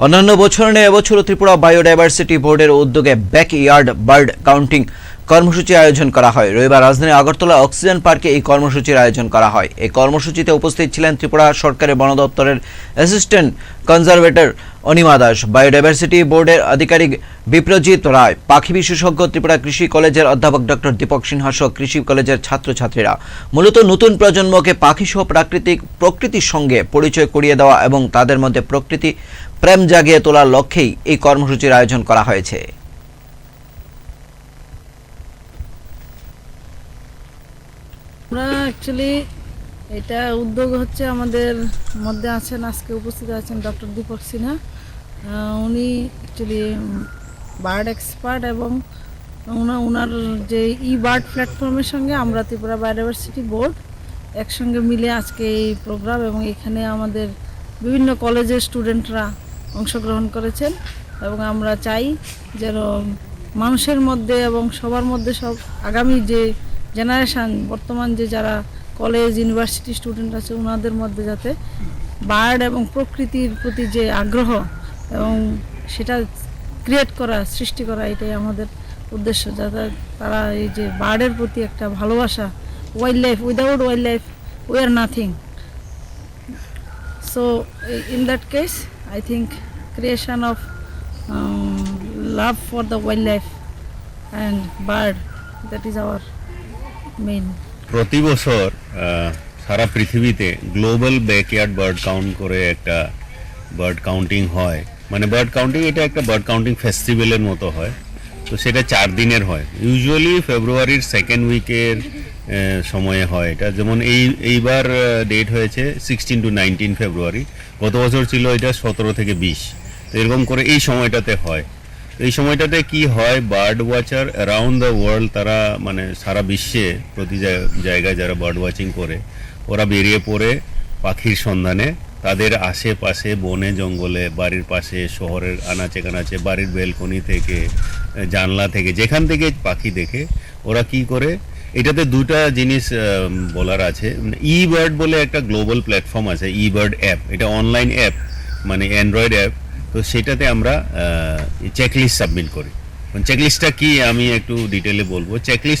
অন্যান্য বছর নিয়ে এবছরও ত্রিপুরা বায়োডাইভার্সিটি বোর্ডের উদ্যোগে ব্যাকইয়ার্ড বার্ড কাউন্টিং কর্মসূচি আয়োজন করা হয়। রবিবার রাজধানী আগরতলা অক্সিজেন পার্কে এই কর্মসূচির আয়োজন করা হয়। এই কর্মসূচিতে উপস্থিত ছিলেন ত্রিপুরা সরকারের বন দপ্তরের assistant conservator Anima Das, biodiversity বোর্ডের আধিকারিক বিপ্রজিৎ রায়, পাখি বিশেষজ্ঞ ত্রিপুরা কৃষি কলেজের অধ্যাপক ডক্টর দীপক সিনহা সহ কৃষি কলেজের ছাত্রছাত্রীরা। মূলত নতুন প্রজন্মকে পাখি সহ প্রাকৃতিক প্রকৃতির সঙ্গে পরিচয় করিয়ে দেওয়া এবং তাদের মধ্যে প্রকৃতি প্রেম জাগিয়ে তোলার লক্ষ্যেই এই কর্মসূচির আয়োজন করা হয়েছে। আমরা অ্যাকচুয়ালি এটা উদ্যোগ হচ্ছে আমাদের মধ্যে আছেন, আজকে উপস্থিত আছেন ডক্টর দীপক সিনহা। উনি অ্যাকচুয়ালি বার্ড এক্সপার্ট এবং ওনা- ওনার যে ই বার্ড প্ল্যাটফর্মের সঙ্গে আমরা ত্রিপুরা বায়োডাইভার্সিটি বোর্ড একসঙ্গে মিলে আজকে এই প্রোগ্রাম এবং এখানে আমাদের বিভিন্ন কলেজের স্টুডেন্টরা অংশগ্রহণ করেছেন এবং আমরা চাই যেন মানুষের মধ্যে এবং সবার মধ্যে সব আগামী যে জেনারেশান বর্তমান যে যারা কলেজ ইউনিভার্সিটি স্টুডেন্ট আছে ওনাদের মধ্যে যাতে বার্ড এবং প্রকৃতির প্রতি যে আগ্রহ এবং সেটা ক্রিয়েট করা, সৃষ্টি করা, এটাই আমাদের উদ্দেশ্য যাতে তারা এই যে বার্ডের প্রতি একটা ভালোবাসা wild life without wild life we are nothing so in that case I I think of love for the wild life and bird that is main. প্রতি বছর সারা পৃথিবীতে গ্লোবাল ব্যাকয়ার্ড বার্ড কাউন্ট করে একটা বার্ড কাউন্টিং হয়। মানে bird counting এটা একটা bird counting ফেস্টিভ্যালের মতো হয়। তো সেটা চার দিনের হয়। ইউজুয়ালি ফেব্রুয়ারির সেকেন্ড উইকের সময়ে হয় এটা। যেমন এই, এইবার ডেট হয়েছে সিক্সটিন টু নাইনটিন ফেব্রুয়ারি গত বছর ছিল এটা সতেরো থেকে বিশ। তো এরকম করে এই সময়টাতে হয়। এই সময়টাতে কি হয় bird watcher around the world তারা মানে সারা বিশ্বে প্রতি জায়- জায়গায় যারা বার্ড ওয়াচিং করে, ওরা বেরিয়ে পড়ে পাখির সন্ধানে। তাদের আশেপাশে বনে, জঙ্গলে, বাড়ির পাশে, শহরের আনাচে কানাচে বাড়ির বেলকনি থেকে, জানলা থেকে, যেখান থেকে পাখি দেখে, ওরা কি করে? এটাতে দুটা জিনিস বলার আছে। ই বার্ড বলে একটা গ্লোবাল প্ল্যাটফর্ম আছে ই বার্ড অ্যাপ এটা অনলাইন অ্যাপ মানে অ্যান্ড্রয়েড অ্যাপ তো সেটাতে আমরা চেকলিস্ট সাবমিট করি। চেকলিস্টটা কি আমি একটু ডিটেলে বলব। চেকলিস্ট